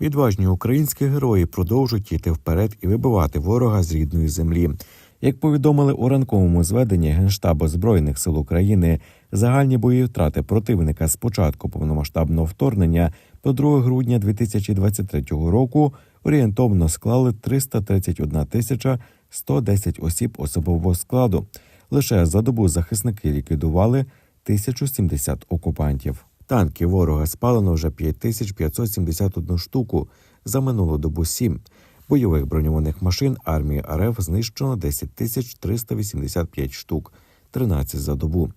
Відважні українські герої продовжують йти вперед і вибивати ворога з рідної землі. Як повідомили у ранковому зведенні Генштабу Збройних сил України, загальні бойові втрати противника з початку повномасштабного вторгнення до 2 грудня 2023 року орієнтовно склали 331 тисяча 110 осіб особового складу. Лише за добу захисники ліквідували 1070 окупантів. Танки ворога спалено вже 5571 штуку, за минулу добу 7. Бойових броньованих машин армії РФ знищено 10 тисяч 385 штук, 13 за добу.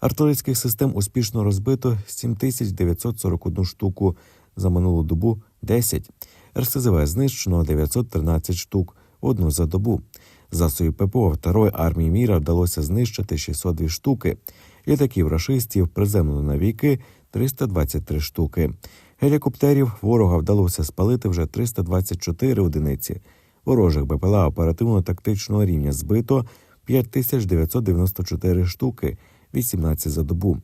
Артилерійських систем успішно розбито 7941 штуку, за минулу добу 10. РСЗВ знищено 913 штук, одну за добу. Засобів ППО Второї армії міра вдалося знищити 602 штуки. Літаків рашистів приземлено навіки 323 штуки. Гелікоптерів ворога вдалося спалити вже 324 одиниці. Ворожих БПЛА оперативно-тактичного рівня збито 5994 штуки, 18 за добу.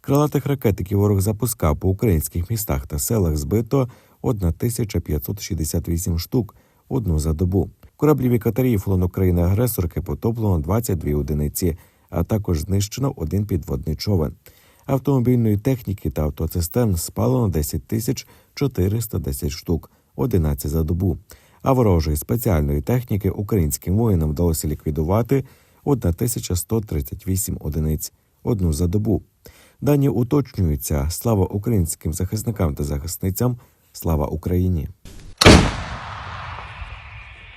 Крилатих ракет, які ворог запускав по українських містах та селах, збито 1568 штук, одну за добу. Кораблів і катерів флону країни-агресорки потоплено 22 одиниці, а також знищено один підводний човен. Автомобільної техніки та автоцистерн спалено 10 тисяч 410 штук, 11 за добу. А ворожої спеціальної техніки українським воїнам вдалося ліквідувати 1138 одиниць, одну за добу. Дані уточнюються. Слава українським захисникам та захисницям. Слава Україні!